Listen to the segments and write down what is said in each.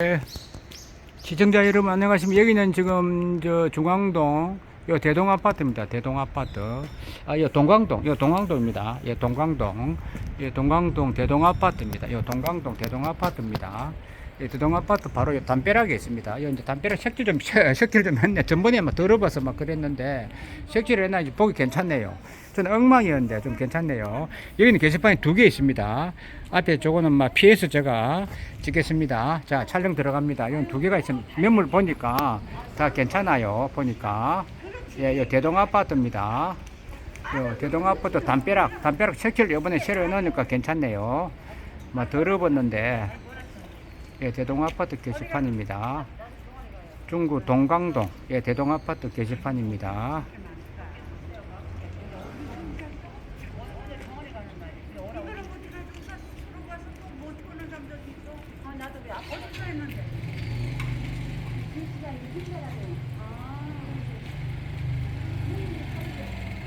네, 시청자 여러분 안녕하십니까? 여기는 지금 저 중앙동 요 대동 아파트입니다. 대동 아파트. 아요 동광동 요 동광동입니다. 예 동광동 예 동광동 대동 아파트입니다. 요 동광동 대동 아파트입니다 예, 대동 아파트 바로 요 담벼락에 있습니다 요 이제 담벼락 색칠 좀 색칠 좀 했네 전번에 막 더러워서 막 그랬는데 색칠을 이제 보기 괜찮네요 저는 엉망이었는데 좀 괜찮네요 여기는 게시판이 두 개 있습니다 앞에 저거는 막 피해서 제가 찍겠습니다. 자, 촬영 들어갑니다. 이건 두 개가 있으면 매물 보니까 다 괜찮아요. 보니까. 예, 이 대동 아파트입니다. 요 대동 아파트 담벼락, 담벼락 색칠 이번에 새로 해놓으니까 괜찮네요. 막 더러웠는데, 예, 대동 아파트 게시판입니다. 중구 동강동, 예, 대동 아파트 게시판입니다.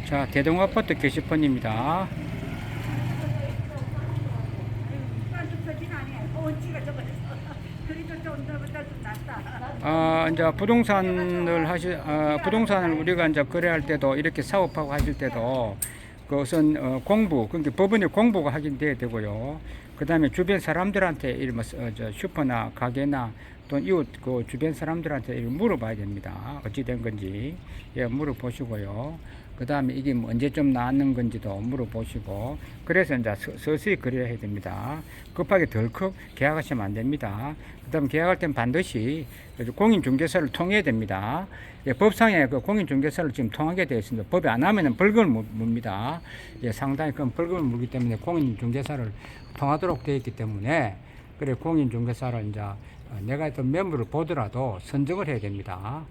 자, 대동 아파트 게시판입니다. 아, 이제 부동산을 하시, 아, 부동산을 우리가 이제 거래할 때도 이렇게 사업하고 하실 때도 그것은 어, 공부, 그러니까 법원에 공부가 확인돼야 되고요. 그 다음에 주변 사람들한테 이런 뭐, 어, 저 슈퍼나 가게나 또 이웃 그 주변 사람들한테 물어봐야 됩니다. 어찌 된 건지 예, 물어보시고요. 그 다음에 이게 뭐 언제쯤 나왔는 건지도 물어보시고 그래서 이제 서- 서서히 그래야 됩니다. 급하게 덜컥 계약하시면 안 됩니다. 그 다음에 계약할 땐 반드시 공인중개사를 통해야 됩니다. 예, 법상에 그 공인중개사를 지금 통하게 되어 있습니다. 법이 안 하면은 벌금을 무- 묻니다. 예, 상당히 큰 벌금을 물기 때문에 공인중개사를 통하도록 되어 있기 때문에 그래 공인중개사를 이제 어, 내가 어떤 매물을 보더라도 선정을 해야 됩니다.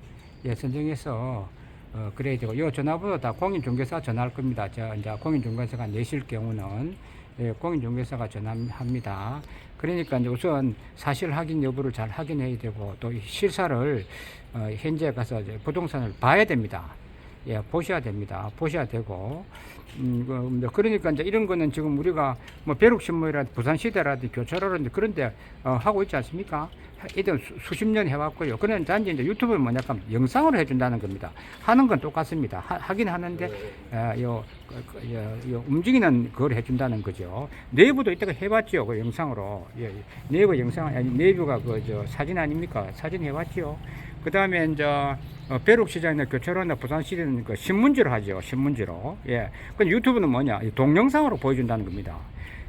예, 선정해서 어, 그래야 되고, 요 전화번호 다 공인중개사 전화할 겁니다. 저, 이제 공인중개사가 내실 경우는, 예, 공인중개사가 전화합니다. 그러니까 이제 우선 사실 확인 여부를 잘 확인해야 되고, 또이 실사를, 어, 현재 가서 이제 부동산을 봐야 됩니다. 예, 보셔야 됩니다. 보셔야 되고, 음, 그, 뭐 그러니까 이제 이런 거는 지금 우리가 뭐 벼룩신문이라든지 부산시대라든지 교차로라든지 그런 데 어, 하고 있지 않습니까? 이들 수 십 년 해왔고요. 그런 단지 이제 유튜브를 뭐냐면 영상으로 해준다는 겁니다. 하는 건 똑같습니다. 하, 하긴 하는데, 어, 요, 그, 그, 요, 요 움직이는 그걸 해준다는 거죠. 내부도 이따가 해봤죠. 그 영상으로. 예, 예. 내부 영상, 아니, 내부가 그, 저, 사진 아닙니까? 사진 해봤죠. 그 다음에 이제, 어, 벼룩시장이나 교차로나 부산시대는 그 신문지로 하죠. 신문지로. 예. 그 유튜브는 뭐냐? 이 동영상으로 보여준다는 겁니다.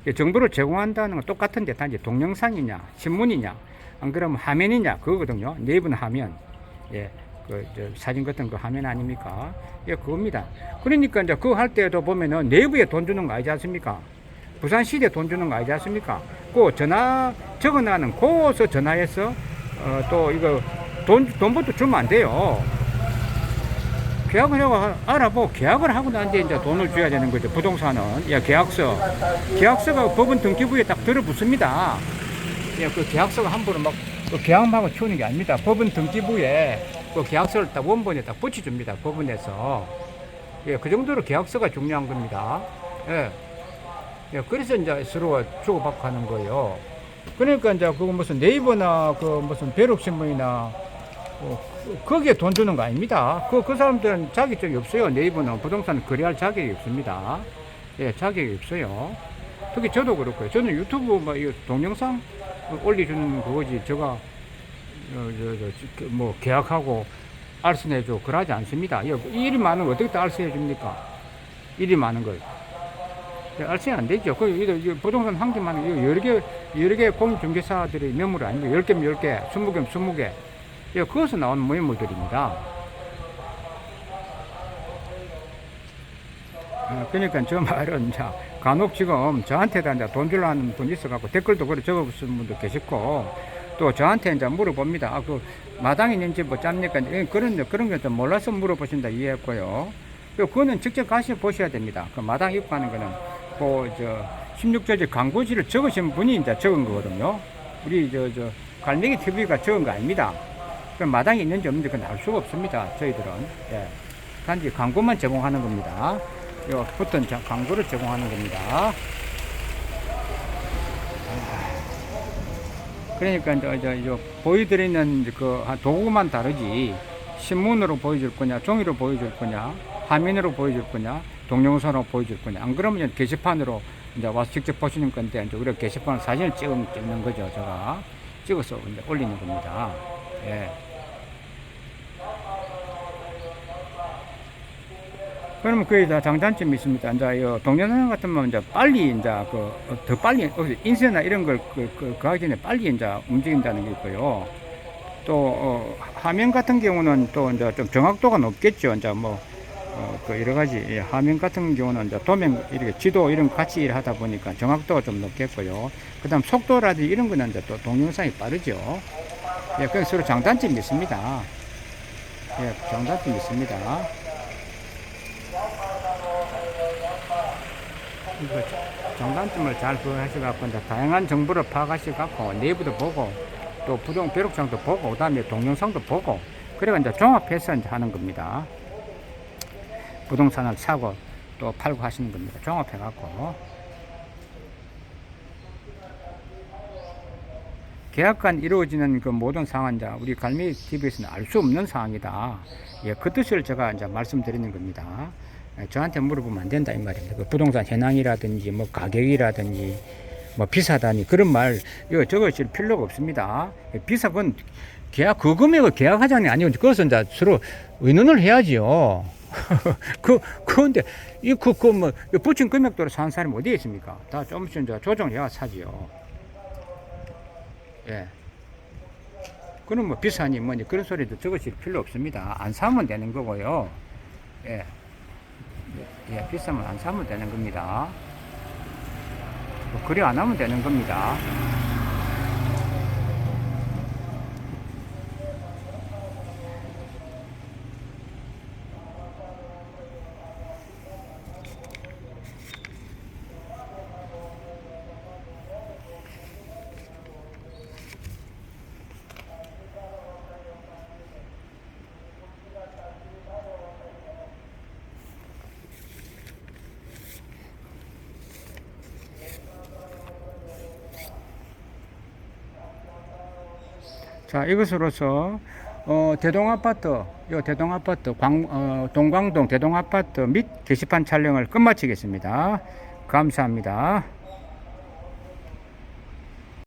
예, 정보를 제공한다는 건 똑같은데 단지 동영상이냐, 신문이냐, 안 그러면 화면이냐, 그거거든요. 내부는 화면. 예. 그, 저, 사진 같은 거 화면 아닙니까? 예, 그겁니다. 그러니까 이제 그거 할 때도 보면은 내부에 돈 주는 거 알지 않습니까? 부산시대 돈 주는 거 알지 않습니까? 그 전화 적어놔는 거기서 전화해서 어, 또 이거 돈, 돈부터 주면 안 돼요. 계약을 하고 하- 알아보고 계약을 하고 난 뒤에 이제 돈을 줘야 되는 거죠. 부동산은. 예, 계약서. 계약서가 법원 등기부에 딱 들어붙습니다. 예, 그 계약서가 함부로 막, 그 계약하고 치우는 게 아닙니다. 법원 등기부에 그 계약서를 딱 원본에 딱 붙여줍니다. 법원에서. 예, 그 정도로 계약서가 중요한 겁니다. 예. 예, 그래서 이제 서로 주고받고 하는 거예요. 그러니까 이제 그거 무슨 네이버나 그 무슨 벼룩신문이나 어, 그- 거기에 돈 주는 거 아닙니다. 그, 그 사람들은 자격증이 없어요. 네이버는 부동산 거래할 자격이 없습니다. 예, 자격이 없어요. 특히 저도 그렇고요. 저는 유튜브 뭐, 이 동영상 올려주는 그거지. 제가, 어, 저, 저, 뭐, 계약하고 알선해줘. 그러지 않습니다. 이 일이 많은 걸 어떻게 다 알선해줍니까? 일이 많은 걸. 예, 알선이 안 되죠. 그, 이거, 이거 부동산 환경만, 이거 여러 개, 여러 개 공인중개사들의 매물 아닙니까? 10개면 10개, 20개면 20개. 예, 그것서 나오는 모임물들입니다. 어, 그러니까 저 말은 자 간혹 지금 저한테도 이제 돈 주려 하는 분 있어갖고 댓글도 그래 적어주신 분도 계시고 또 저한테 이제 물어봅니다. 아, 그 마당에 있는지 뭐 짭니까? 예, 그런 그런 거좀 몰라서 물어보신다 이해했고요. 그 그거는 직접 가시 보셔야 됩니다. 그 마당 입구하는 거는 그 저 16절지 광고지를 적으신 분이 이제 적은 거거든요. 우리 저 저 갈매기 TV가 적은 거 아닙니다. 그 마당에 있는지 없는지 그건 알 수가 없습니다. 저희들은 예. 단지 광고만 제공하는 겁니다. 요 붙은 자- 광고를 제공하는 겁니다. 그러니까 이제, 이제, 이제 보여드리는 그 도구만 다르지 신문으로 보여줄 거냐 종이로 보여줄 거냐 화면으로 보여줄 거냐 동영상으로 보여줄 거냐 안 그러면 게시판으로 이제 와서 직접 보시는 건데 이제 우리가 게시판 사진을 찍, 찍는 거죠 제가 찍어서 이제 올리는 겁니다 예. 그러면 거의 다 장단점이 있습니다. 이제 이 동영상 같은 면 이제 빨리 이제 그 더 빨리 어, 인쇄나 이런 걸 그, 그, 그 하기 전에 빨리 이제 움직인다는 게 있고요. 또 어, 화면 같은 경우는 또 이제 좀 정확도가 높겠죠. 이제 뭐 어, 그 여러 가지 예, 화면 같은 경우는 이제 도면 이렇게 지도 이런 거 같이 일하다 보니까 정확도가 좀 높겠고요. 그다음 속도라든지 이런 거는 이제 또 동영상이 빠르죠. 예, 그 서로 장단점이 있습니다. 예, 장단점이 있습니다. 이거 장단점을 잘 부여하셔갖고 이제 다양한 정보를 파악하셔갖고 내부도 보고 또 부동 벼룩장도 보고 그다음에 동영상도 보고 그래가 이제 종합해서 이제 하는 겁니다. 부동산을 사고 또 팔고 하시는 겁니다. 종합해갖고 계약간 이루어지는 그 모든 상황은 이제 우리 갈매기 TV에서는 알 수 없는 상황이다. 예, 그 뜻을 제가 이제 말씀드리는 겁니다. 예, 저한테 물어보면 안 된다 이 말입니다. 그 부동산 현황이라든지 뭐 가격이라든지 뭐 비싸다니 그런 말 이거 적으실 필요가 없습니다. 예, 비싸건 계약 그 금액을 계약하자니 아니고 그것은 이제 서로 의논을 해야지요. 그 그런데 이그그뭐 붙인 금액대로 사는 사람이 어디에 있습니까? 다 조금씩 이제 조정해야 사지요. 예. 그럼 뭐 비싸니 뭐니 그런 소리도 적으실 필요 없습니다. 안 사면 되는 거고요. 예. 예, 비싸면 안 사면 되는 겁니다. 뭐 그리 안 하면 되는 겁니다. 자, 이것으로서 어, 대동아파트, 요 대동아파트, 광, 어, 동광동 대동아파트 및 게시판 촬영을 끝마치겠습니다. 감사합니다.